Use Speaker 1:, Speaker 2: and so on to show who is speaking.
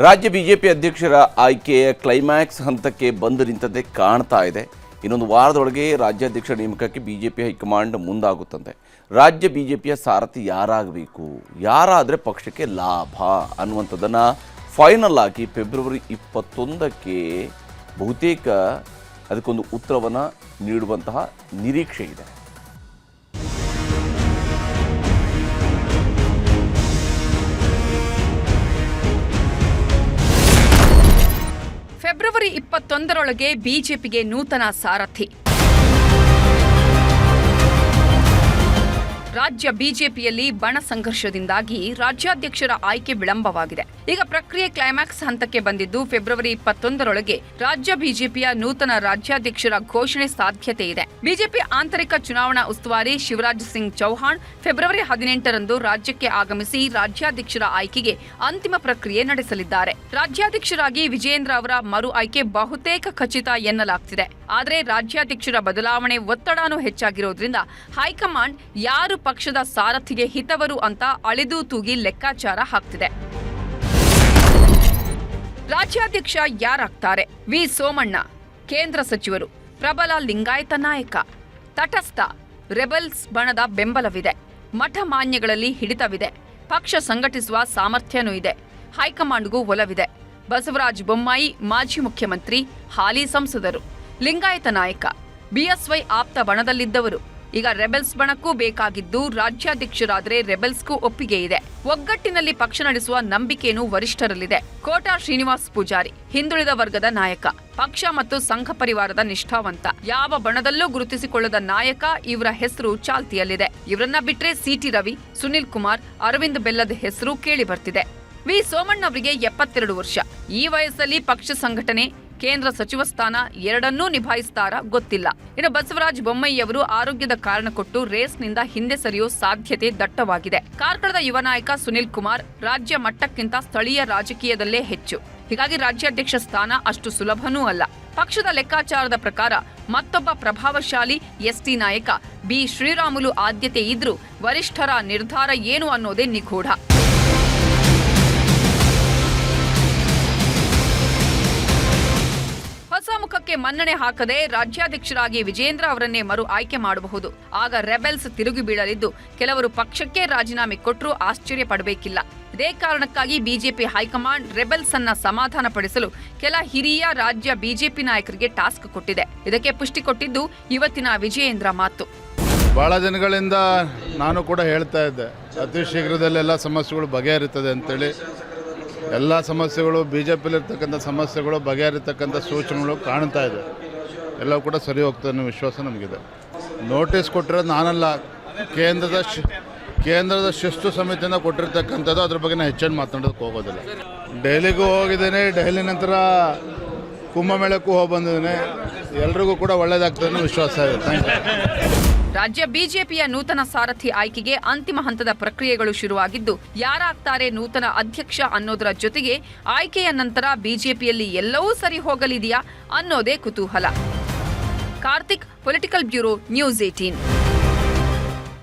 Speaker 1: ರಾಜ್ಯ ಬಿಜೆಪಿ ಅಧ್ಯಕ್ಷರ ಆಯ್ಕೆಯ ಕ್ಲೈಮ್ಯಾಕ್ಸ್ ಹಂತಕ್ಕೆ ಬಂದು ನಿಂತದ್ದೇ ಕಾಣ್ತಾ ಇದೆ. ಇನ್ನೊಂದು ವಾರದೊಳಗೆ ರಾಜ್ಯಾಧ್ಯಕ್ಷರ ನೇಮಕಕ್ಕೆ ಬಿಜೆಪಿ ಹೈಕಮಾಂಡ್ ಮುಂದಾಗುತ್ತಂತೆ. ರಾಜ್ಯ ಬಿಜೆಪಿಯ ಸಾರಥಿ ಯಾರಾಗಬೇಕು? ಯಾರಾದರೆ ಪಕ್ಷಕ್ಕೆ ಲಾಭ? ಅನ್ನುವಂಥದ್ದನ್ನು ಫೈನಲ್ ಆಗಿ ಫೆಬ್ರವರಿ ಇಪ್ಪತ್ತೊಂದಕ್ಕೆ ಬಹುತೇಕ ಅದಕ್ಕೊಂದು ಉತ್ತರವನ್ನು ನೀಡುವಂತಹ ನಿರೀಕ್ಷೆ ಇದೆ.
Speaker 2: ಫೆಬ್ರವರಿ ಇಪ್ಪತ್ತೊಂದರೊಳಗೆ ಬಿಜೆಪಿಗೆ ನೂತನ ಸಾರಥಿ. ರಾಜ್ಯ ಬಿಜೆಪಿಯಲ್ಲಿ ಬಣ ಸಂಘರ್ಷದಿಂದಾಗಿ ರಾಜ್ಯಾಧ್ಯಕ್ಷರ ಆಯ್ಕೆ ವಿಳಂಬವಾಗಿದೆ. ಈಗ ಪ್ರಕ್ರಿಯೆ ಕ್ಲೈಮ್ಯಾಕ್ಸ್ ಹಂತಕ್ಕೆ ಬಂದಿದ್ದು ಫೆಬ್ರವರಿ ಇಪ್ಪತ್ತೊಂದರೊಳಗೆ ರಾಜ್ಯ ಬಿಜೆಪಿಯ ನೂತನ ರಾಜ್ಯಾಧ್ಯಕ್ಷರ ಘೋಷಣೆ ಸಾಧ್ಯತೆ ಇದೆ. ಬಿಜೆಪಿ ಆಂತರಿಕ ಚುನಾವಣಾ ಉಸ್ತುವಾರಿ ಶಿವರಾಜ್ ಸಿಂಗ್ ಚೌಹಾಣ್ ಫೆಬ್ರವರಿ ಹದಿನೆಂಟರಂದು ರಾಜ್ಯಕ್ಕೆ ಆಗಮಿಸಿ ರಾಜ್ಯಾಧ್ಯಕ್ಷರ ಆಯ್ಕೆಗೆ ಅಂತಿಮ ಪ್ರಕ್ರಿಯೆ ನಡೆಸಲಿದ್ದಾರೆ. ರಾಜ್ಯಾಧ್ಯಕ್ಷರಾಗಿ ವಿಜಯೇಂದ್ರ ಅವರ ಮರು ಆಯ್ಕೆ ಬಹುತೇಕ ಖಚಿತ ಎನ್ನಲಾಗ್ತಿದೆ. ಆದರೆ ರಾಜ್ಯಾಧ್ಯಕ್ಷರ ಬದಲಾವಣೆ ಒತ್ತಡನೂ ಹೆಚ್ಚಾಗಿರೋದ್ರಿಂದ ಹೈಕಮಾಂಡ್ ಯಾರು ಪಕ್ಷದ ಸಾರಥಿಗೆ ಹಿತವರು ಅಂತ ಅಳೆದು ತೂಗಿ ಲೆಕ್ಕಾಚಾರ ಹಾಕ್ತಿದೆ. ರಾಜ್ಯಾಧ್ಯಕ್ಷ ಯಾರಾಗ್ತಾರೆ? ವಿ. ಸೋಮಣ್ಣ, ಕೇಂದ್ರ ಸಚಿವರು, ಪ್ರಬಲ ಲಿಂಗಾಯತ ನಾಯಕ, ತಟಸ್ಥ, ರೆಬಲ್ಸ್ ಬಣದ ಬೆಂಬಲವಿದೆ. ಮಠ ಮಾನ್ಯಗಳಲ್ಲಿ ಹಿಡಿತವಿದೆ. ಪಕ್ಷ ಸಂಘಟಿಸುವ ಸಾಮರ್ಥ್ಯನೂ ಇದೆ. ಹೈಕಮಾಂಡ್ಗೂ ಒಲವಿದೆ. ಬಸವರಾಜ ಬೊಮ್ಮಾಯಿ, ಮಾಜಿ ಮುಖ್ಯಮಂತ್ರಿ, ಹಾಲಿ ಸಂಸದರು. ಲಿಂಗಾಯತ ನಾಯಕ, ಬಿಎಸ್ವೈ ಆಪ್ತ ಬಣದಲ್ಲಿದ್ದವರು. ಈಗ ರೆಬೆಲ್ಸ್ ಬಣಕ್ಕೂ ಬೇಕಾಗಿದ್ದು ರಾಜ್ಯಾಧ್ಯಕ್ಷರಾದರೆ ರೆಬೆಲ್ಸ್ಗೂ ಒಪ್ಪಿಗೆ ಇದೆ. ಒಗ್ಗಟ್ಟಿನಲ್ಲಿ ಪಕ್ಷ ನಡೆಸುವ ನಂಬಿಕೆಯೂ ವರಿಷ್ಠರಲ್ಲಿದೆ. ಕೋಟಾ ಶ್ರೀನಿವಾಸ್ ಪೂಜಾರಿ, ಹಿಂದುಳಿದ ವರ್ಗದ ನಾಯಕ, ಪಕ್ಷ ಮತ್ತು ಸಂಘ ಪರಿವಾರದ ನಿಷ್ಠಾವಂತ. ಯಾವ ಬಣದಲ್ಲೂ ಗುರುತಿಸಿಕೊಳ್ಳದ ನಾಯಕ ಇವರ ಹೆಸರು ಚಾಲ್ತಿಯಲ್ಲಿದೆ. ಇವರನ್ನ ಬಿಟ್ರೆ ಸಿಟಿ ರವಿ, ಸುನಿಲ್ ಕುಮಾರ್, ಅರವಿಂದ್ ಬೆಲ್ಲದ ಹೆಸರು ಕೇಳಿ ಬರ್ತಿದೆ ವಿ. ಸೋಮಣ್ಣ ಅವರಿಗೆ ಎಪ್ಪತ್ತೆರಡು ವರ್ಷ. ಈ ವಯಸ್ಸಲ್ಲಿ ಪಕ್ಷ ಸಂಘಟನೆ ಕೇಂದ್ರ ಸಚಿವ ಸ್ಥಾನ ಎರಡನ್ನೂ ನಿಭಾಯಿಸ್ತಾರಾ ಗೊತ್ತಿಲ್ಲ. ಇನ್ನು ಬಸವರಾಜ ಬೊಮ್ಮಯ್ಯವರು ಆರೋಗ್ಯದ ಕಾರಣ ಕೊಟ್ಟು ರೇಸ್ನಿಂದ ಹಿಂದೆ ಸರಿಯೋ ಸಾಧ್ಯತೆ ದಟ್ಟವಾಗಿದೆ. ಕಾರ್ಕಳದ ಯುವ ನಾಯಕ ಸುನಿಲ್ ಕುಮಾರ್ ರಾಜ್ಯ ಮಟ್ಟಕ್ಕಿಂತ ಸ್ಥಳೀಯ ರಾಜಕೀಯದಲ್ಲೇ ಹೆಚ್ಚು. ಹೀಗಾಗಿ ರಾಜ್ಯಾಧ್ಯಕ್ಷ ಸ್ಥಾನ ಅಷ್ಟು ಸುಲಭನೂ ಅಲ್ಲ. ಪಕ್ಷದ ಲೆಕ್ಕಾಚಾರದ ಪ್ರಕಾರ ಮತ್ತೊಬ್ಬ ಪ್ರಭಾವಶಾಲಿ ಎಸ್ಟಿ ನಾಯಕ ಬಿ. ಶ್ರೀರಾಮುಲು ಆದ್ಯತೆ ಇದ್ರೂ ವರಿಷ್ಠರ ನಿರ್ಧಾರ ಏನು ಅನ್ನೋದೇ ನಿಗೂಢ. ಮುಖಕ್ಕೆ ಮನ್ನಣೆ ಹಾಕದೆ ರಾಜ್ಯಾಧ್ಯಕ್ಷರಾಗಿ ವಿಜೇಂದ್ರ ಅವರನ್ನೇ ಮರು ಆಯ್ಕೆ ಮಾಡಬಹುದು. ಆಗ ರೆಬೆಲ್ಸ್ ತಿರುಗಿ ಬೀಳಲಿದ್ದು, ಕೆಲವರು ಪಕ್ಷಕ್ಕೆ ರಾಜೀನಾಮೆ ಕೊಟ್ಟರೂ ಆಶ್ಚರ್ಯ ಪಡಬೇಕಿಲ್ಲ. ಇದೇ ಕಾರಣಕ್ಕಾಗಿ ಬಿಜೆಪಿ ಹೈಕಮಾಂಡ್ ರೆಬೆಲ್ಸ್ ಅನ್ನ ಸಮಾಧಾನ ಪಡಿಸಲು ಕೆಲ ಹಿರಿಯ ರಾಜ್ಯ ಬಿಜೆಪಿ ನಾಯಕರಿಗೆ ಟಾಸ್ಕ್ ಕೊಟ್ಟಿದೆ. ಇದಕ್ಕೆ ಪುಷ್ಟಿ ಕೊಟ್ಟಿದ್ದು ಇವತ್ತಿನ ವಿಜಯೇಂದ್ರ ಮಾತು.
Speaker 3: ಬಹಳ ದಿನಗಳಿಂದ ನಾನು ಕೂಡ ಹೇಳ್ತಾ ಇದ್ದೆ, ಅತಿ ಶೀಘ್ರದಲ್ಲಿ ಎಲ್ಲ ಸಮಸ್ಯೆಗಳು ಬಗೆಹರಿತದೆ ಅಂತೇಳಿ. ಎಲ್ಲ ಸಮಸ್ಯೆಗಳು ಬಿ ಜೆ ಪಿಲಿರ್ತಕ್ಕಂಥ ಸಮಸ್ಯೆಗಳು, ಬಗೆಹರಿತಕ್ಕಂಥ ಸೂಚನೆಗಳು ಕಾಣ್ತಾ ಇದೆ. ಎಲ್ಲವೂ ಕೂಡ ಸರಿ ಹೋಗ್ತದೆ ಅನ್ನೋ ವಿಶ್ವಾಸ ನಮಗಿದೆ. ನೋಟಿಸ್ ಕೊಟ್ಟಿರೋದು ನಾನಲ್ಲ. ಕೇಂದ್ರದ ಶಿ, ಕೇಂದ್ರದ ಶಿಸ್ತು ಸಮಿತಿಯಿಂದ ಕೊಟ್ಟಿರ್ತಕ್ಕಂಥದ್ದು ಅದ್ರ ಬಗ್ಗೆ ನಾನು ಹೆಚ್ಚೇನು ಮಾತನಾಡೋದಕ್ಕೆ ಹೋಗೋದಿಲ್ಲ. ಡೆಹಲಿಗೂ ಹೋಗಿದ್ದೇನೆ, ಡೆಹಲಿ ನಂತರ ಕುಂಭಮೇಳಕ್ಕೂ ಹೋಗಿ ಬಂದಿದ್ದೇನೆ. ಎಲ್ರಿಗೂ ಕೂಡ ಒಳ್ಳೇದಾಗ್ತದೆ ಅನ್ನೋ ವಿಶ್ವಾಸ ಇದೆ. Thank you.
Speaker 2: ರಾಜ್ಯ ಬಿಜೆಪಿಯ ನೂತನ ಸಾರಥಿ ಆಯ್ಕೆಗೆ ಅಂತಿಮ ಹಂತದ ಪ್ರಕ್ರಿಯೆಗಳು ಶುರುವಾಗಿದ್ದು, ಯಾರಾಗ್ತಾರೆ ನೂತನ ಅಧ್ಯಕ್ಷ ಅನ್ನೋದರ ಜೊತೆಗೆ ಆಯ್ಕೆಯ ನಂತರ ಬಿಜೆಪಿಯಲ್ಲಿ ಎಲ್ಲವೂ ಸರಿ ಹೋಗಲಿದೆಯಾ ಅನ್ನೋದೇ ಕುತೂಹಲ. Karthik political bureau news eighteen